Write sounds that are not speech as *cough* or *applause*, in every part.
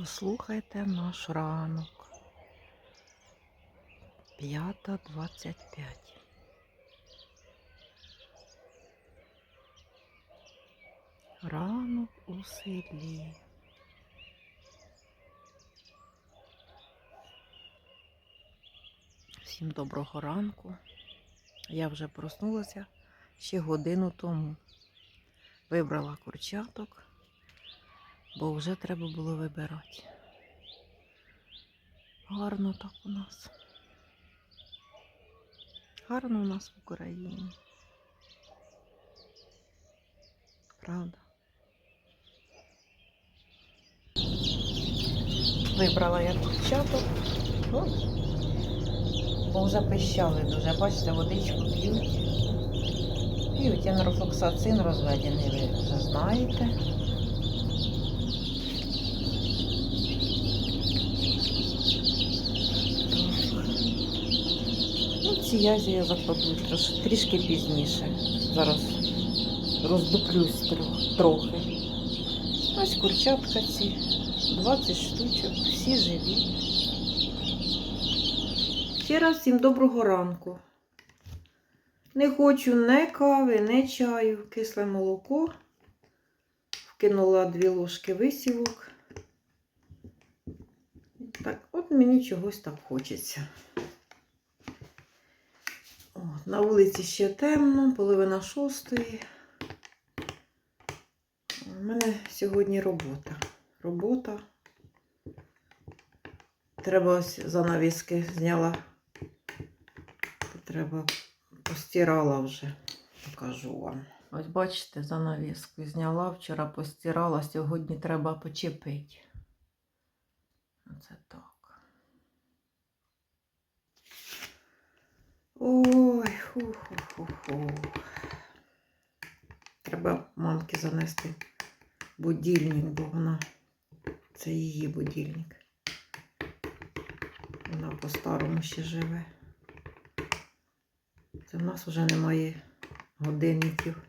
Послухайте наш ранок. 5.25. Ранок у селі. Всім доброго ранку. Я вже проснулася ще годину тому. Вибрала курчаток, бо вже треба було вибирати. Гарно так у нас. Гарно у нас в Україні. Правда? Вибрала я курчаток. Бо вже пищали дуже. Бачите, водичку п'ють. П'ють енрофлоксацин розведений, ви вже знаєте. Ці язі я закладу трішки пізніше. Зараз роздуплюсь трох, трохи. Ось курчатка ці, 20 штучок, всі живі. Ще раз всім доброго ранку. Не хочу не кави, не чаю, кисле молоко. Вкинула дві ложки висівок. Так, от мені чогось так хочеться. На вулиці ще темно, половина шостої. У мене сьогодні робота. Робота. Треба ось занавіски зняла. Треба постирала вже, покажу вам. Ось бачите, занавіску зняла, вчора постирала, сьогодні треба почепити. Оце так. Ой, ху-ху-ху-ху. Треба мамки занести будильник, бо вона це її будильник. Вона по-старому ще живе. Це в нас вже немає годинників.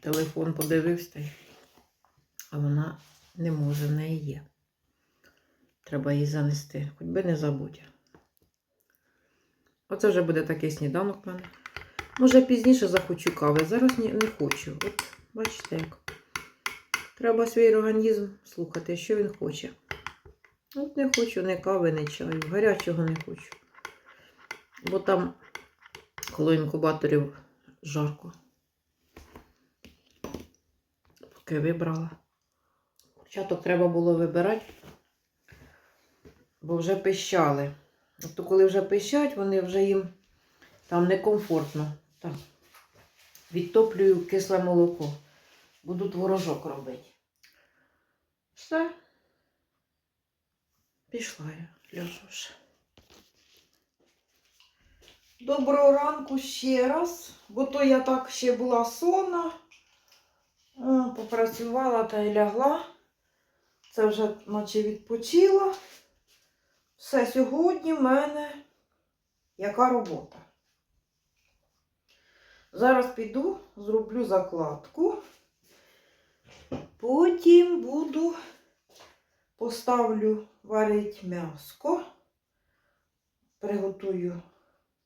Телефон подивився, а вона не може, в неї є. Треба її занести, хоч би не забудь. Оце вже буде такий сніданок в мене. Може, пізніше захочу кави. Зараз не, не хочу. От бачите, як. Треба свій організм слухати, що він хоче. От не хочу ні кави, ні чаю. Гарячого не хочу. Бо там коло інкубаторів жарко. Поки вибрала. Курчаток треба було вибирати, бо вже пищали. От то коли вже пищать, вони вже їм там некомфортно. Так. Відтоплюю кисле молоко. Буду творожок робити. Все. Пішла я, вже. Доброго ранку ще раз, бо то я так ще була сонна. Попрацювала та й лягла. Це вже наче відпочила. Все сьогодні в мене яка робота. Зараз піду, зроблю закладку. Потім буду поставлю варити м'яско. Приготую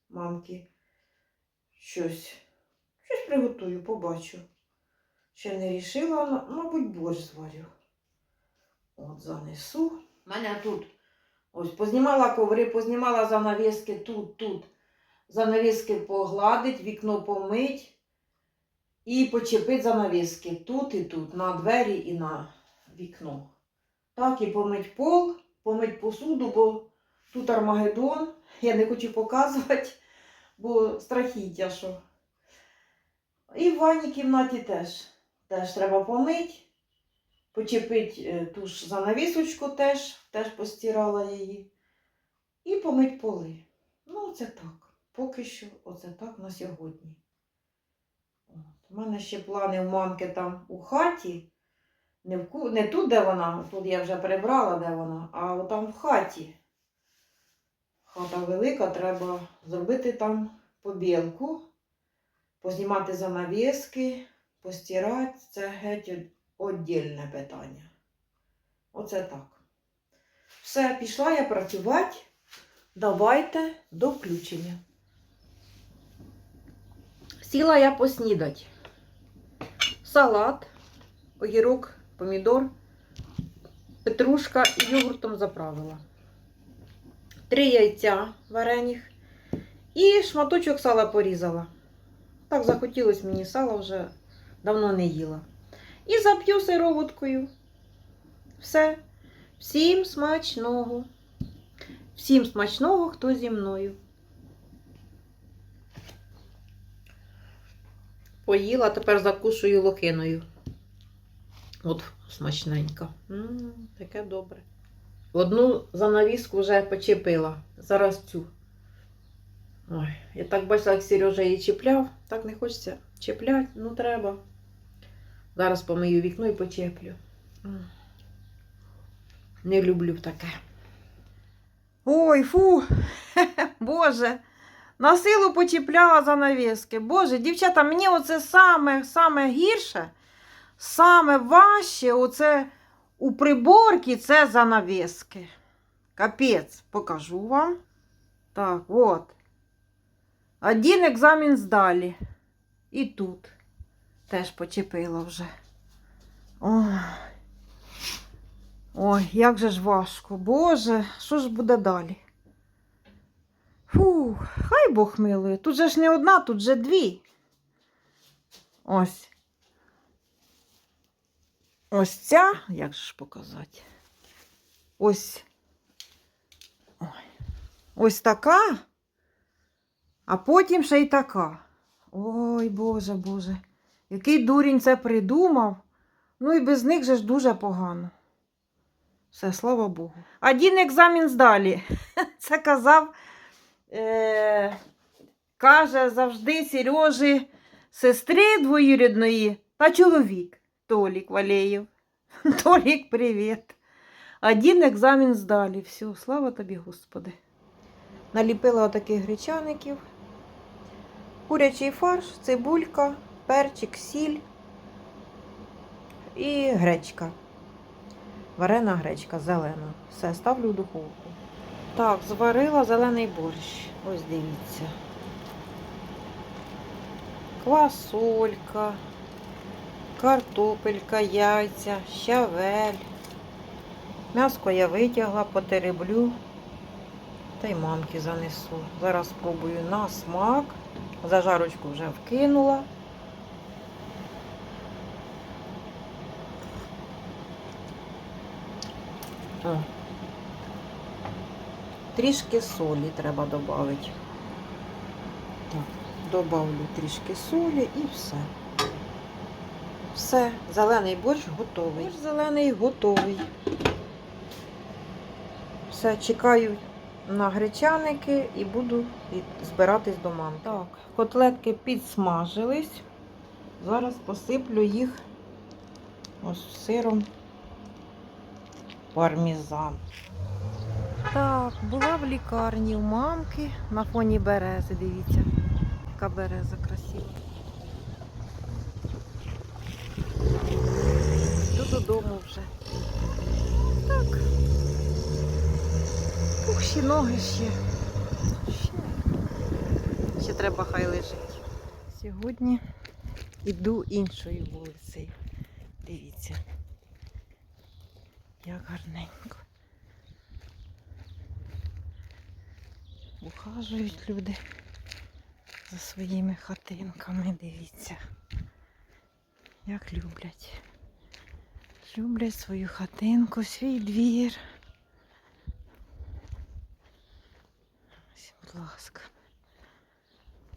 мамки щось. Щось приготую, побачу. Ще не рішила, мабуть, борщ зварю. От занесу. У мене тут ось познімала коври, познімала занавіски тут, тут. Занавіски погладить, вікно помить і почепить занавіски тут і тут, на двері і на вікно. Так, і помить пол, помить посуду, бо тут Армагеддон. Я не хочу показувати, бо страхіття, що. І в ванній кімнаті теж. Теж треба помити, почепити е, ту ж занавісочку теж, теж постирала її. І помить поли. Ну, це так. Поки що, оце так на сьогодні. От. У мене ще плани в мамки там у хаті. Не, в, не тут, де вона, тут я вже прибрала, де вона, а там в хаті. Хата велика, треба зробити там побілку, познімати занавіски, постирати. Це геть Отдільне питання. Оце так. Все, пішла я працювати. Давайте до включення. Сіла я поснідать. Салат, огірок, помідор, петрушка і йогуртом заправила. Три яйця варених і шматочок сала порізала. Так захотілося мені сала вже давно не їла. І зап'ю сироваткою. Все. Всім смачного. Всім смачного, хто зі мною. Поїла, тепер закушую лохиною. От смачненько. М, таке добре. Одну занавіску вже почепила. Зараз цю. Ой, я так бачила, як Сережа її чіпляв. Так не хочеться чіпляти, ну треба. Зараз помию вікно і почеплю. Не люблю таке. Ой, фу, *laughs* Боже, на силу почіпляла занавіски. Боже, дівчата, мені оце саме, саме гірше, саме важче, оце у приборці це занавіски. Капець, покажу вам. Так, от. Один екзамен здалі. І тут теж почепила вже. Ой. Ой, як же ж важко. Боже, що ж буде далі? Фу, хай Бог милує. Тут же ж не одна, тут же дві. Ось. Ось ця, як же ж показати? Ось. Ой. Ось така, а потім ще й така. Ой, Боже, Боже. Який дурень це придумав. Ну і без них же ж дуже погано. Все, слава Богу. Один екзамен здалі. *laughs* Це казав, е, каже завжди Сережі, сестри двоюрідної та чоловік Толік Валеєв. *laughs* Толік, привіт. Один екзамен здалі. Все, слава тобі, Господи. Наліпила отаких гречаників. Курячий фарш, цибулька, перчик, сіль і гречка. Варена гречка зелена. Все, ставлю в духовку. Так, зварила зелений борщ. Ось дивіться. Квасолька, картопелька, яйця, щавель. М'яско я витягла, потереблю. Та й мамки занесу. Зараз спробую на смак. Зажарочку вже вкинула. Трішки солі треба додати. Так, добавлю трішки солі і все. Все, зелений борщ готовий. Борщ зелений готовий. Все, чекаю на гречаники і буду збиратись до мам. Так, котлетки підсмажились. Зараз посиплю їх ось сиром пармезан. Так, була в лікарні у мамки на фоні берези. Дивіться, яка береза красива. Йду додому вже. Так. Пухші ноги ще. Ще, ще треба хай лежить. Сьогодні іду іншою вулицею. Дивіться. Як гарненько. Ухажують люди за своїми хатинками, дивіться. Як люблять. Люблять свою хатинку, свій двір. Ось, будь ласка.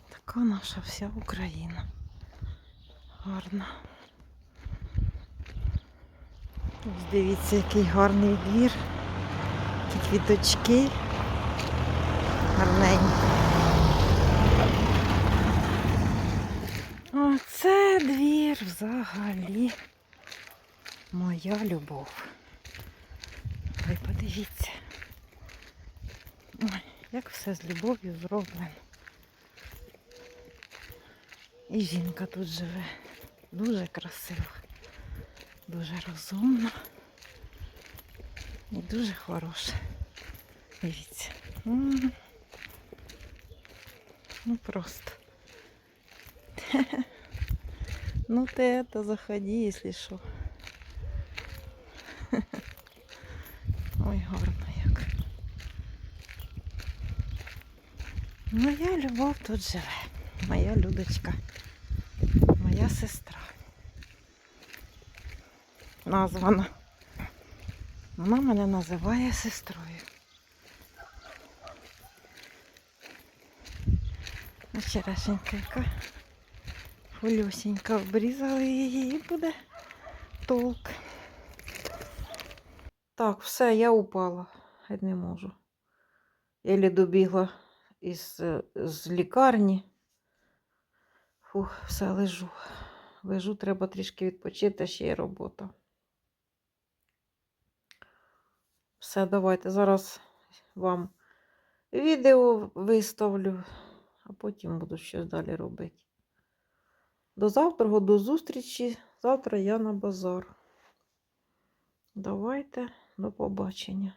Така наша вся Україна. Гарна. Дивіться, який гарний двір. Такі квіточки. Гарненько. Оце двір взагалі. Моя любов. Ви подивіться. Ой, як все з любов'ю зроблено. І жінка тут живе. Дуже красива. Дуже розумна і дуже хороша. Дивіться. Ну просто. *laughs* Ну ты это заходи, если що. *laughs* Ой, гарно як. Моя любов тут живе. Моя Людочка. Моя сестра. Названа. Вона мене називає сестрою. Вчорашенька яка хвилюсінька обрізали її і буде толк. Так, все, я упала. Геть не можу. Єлі добігла із, е, з лікарні. Фух, все лежу. Лежу, треба трішки відпочити, ще є робота. Все, давайте. Зараз вам відео виставлю, а потім буду щось далі робити. До завтра, до зустрічі. Завтра я на базар. Давайте, до побачення.